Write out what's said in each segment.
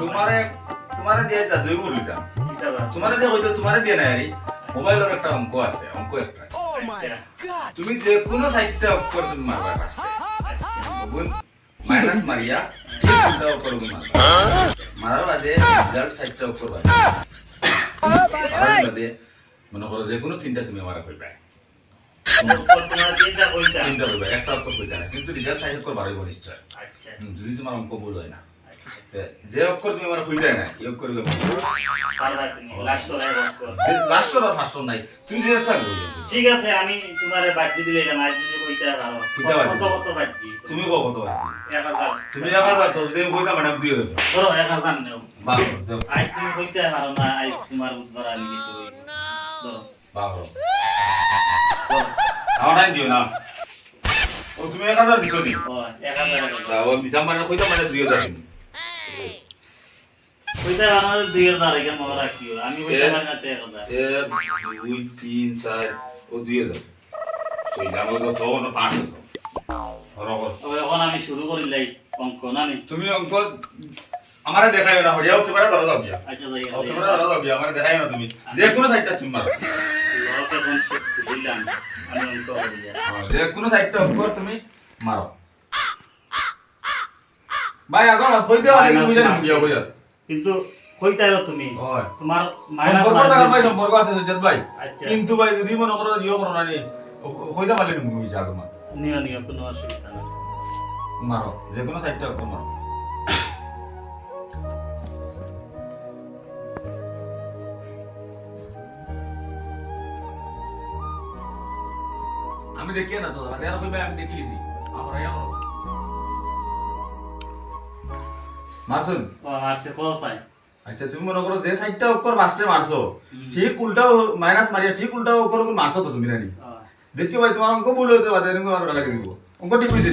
তোমারে তোমারে দিয়ে যা দুই তোমারে দিয়ে হয়তো তোমারে দিয়ে নাই আরে। মোবাইলের একটা অঙ্ক আছে অঙ্ক একটা। আচ্ছা, তুমি যে কোনো সাইডটা অক্ষর তুমি মারবা। মাইনাস মারিয়া অক্ষর মারবা। মারার বাদে রেজাল্ট সাইডটা মারার বাদে মনে করো যে কোনো তিনটা তুমি মারা কইবা তিনটা কইতা। কইবা একটা কিন্তু রেজাল্ট সাইড বাড়াইব নিশ্চয়। আচ্ছা, যদি তোমার অঙ্ক ভুল হয় না। যে অক্ষর তুমি আমার হইতে না এই অক্ষর লাস্ট নাই তুমি যে ঠিক আছে আমি তোমারে বাজি দিলে না আজ যদি হইতে পারো। কত কত বাজি তুমি। কত কত বাজি 1000 তুমি 1000 তো যদি হইতা মানে দিও 1000 নেও। আজ তুমি হইতে পারো না আজ তোমার উদ্বার আলি তো ধরো বাবা আমার দিও না। ও তুমি 1000 দিছো নি? 1000 মানে মানে 2000 ওইটা আমাদের দুই হাজার এখানে মনে রাখিও। আমি ওইটা পারি না এক হাজার এক দুই তিন চার ও দুই হাজার। ওইটা আমার তো তখন পাঁচ হাজার। এখন আমি শুরু করিলাই অঙ্ক না তুমি অঙ্ক আমারে দেখাইও না হরিয়াও কেবারে ধরা যাও গিয়া আচ্ছা হ্যাঁ, ভাই কেবারে ধরা যাও গিয়া বুঝে না বুঝা কিন্তু কইতে তুমি? তোমার সম্পর্ক আছে ভাই আচ্ছা। কিন্তু ভাই যদি মনে করো ইয়ে করো না নি কইতে পারলে নি মুভি যাগো নিও নিও কোনো অসুবিধা নেই। মারো যে কোনো সাইডটা মারো আমি দেখি না তো আমি দেখি লিছি। আমার মারছুন? মারছে খোঁজ আই আচ্ছা তুমি মনে করো যে সাইডটা উপর ফার্স্টে মারছো ঠিক উল্টাও মাইনাস মারিয়া ঠিক উল্টাও উপর মারছো তো তুমি জানি ও দেখি ভাই তোমার অঙ্ক ভুল হতে পারে তুমি আমার লাগে দিব অঙ্ক ঠিক হয়েছে।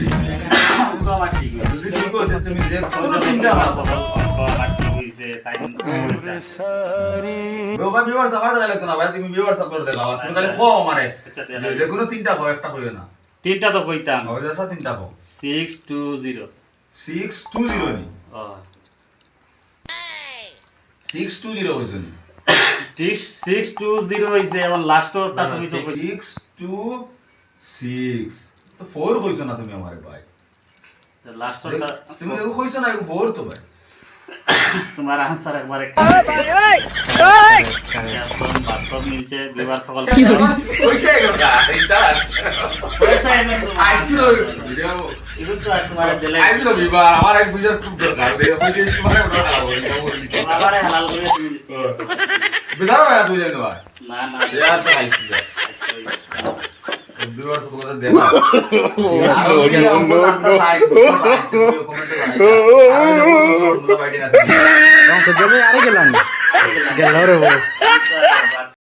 যদি ঠিক হয়েছে তুমি যে কোনো চিন্তা মারছো দেখাও আচ্ছা, কোনো তিনটা একটা কইও না। তিনটা তো কইতাম। তিনটা সিক্স টু জিরো 620 নি। ও। 620 হইছে নি। সিক্স টু জিরো হইছে এখন লাস্টরটা তুমি তো কই- 626 তো 4 কইছো না তুমি আমারে ভাই। লাস্টরটা তুমি দেখো কইছো না 4 তো ভাই। তোমার আনসার একবারে এখন বাস্তব মিলছে দুবার সকাল কইছে আর তোমার দিলে আইসক্রিম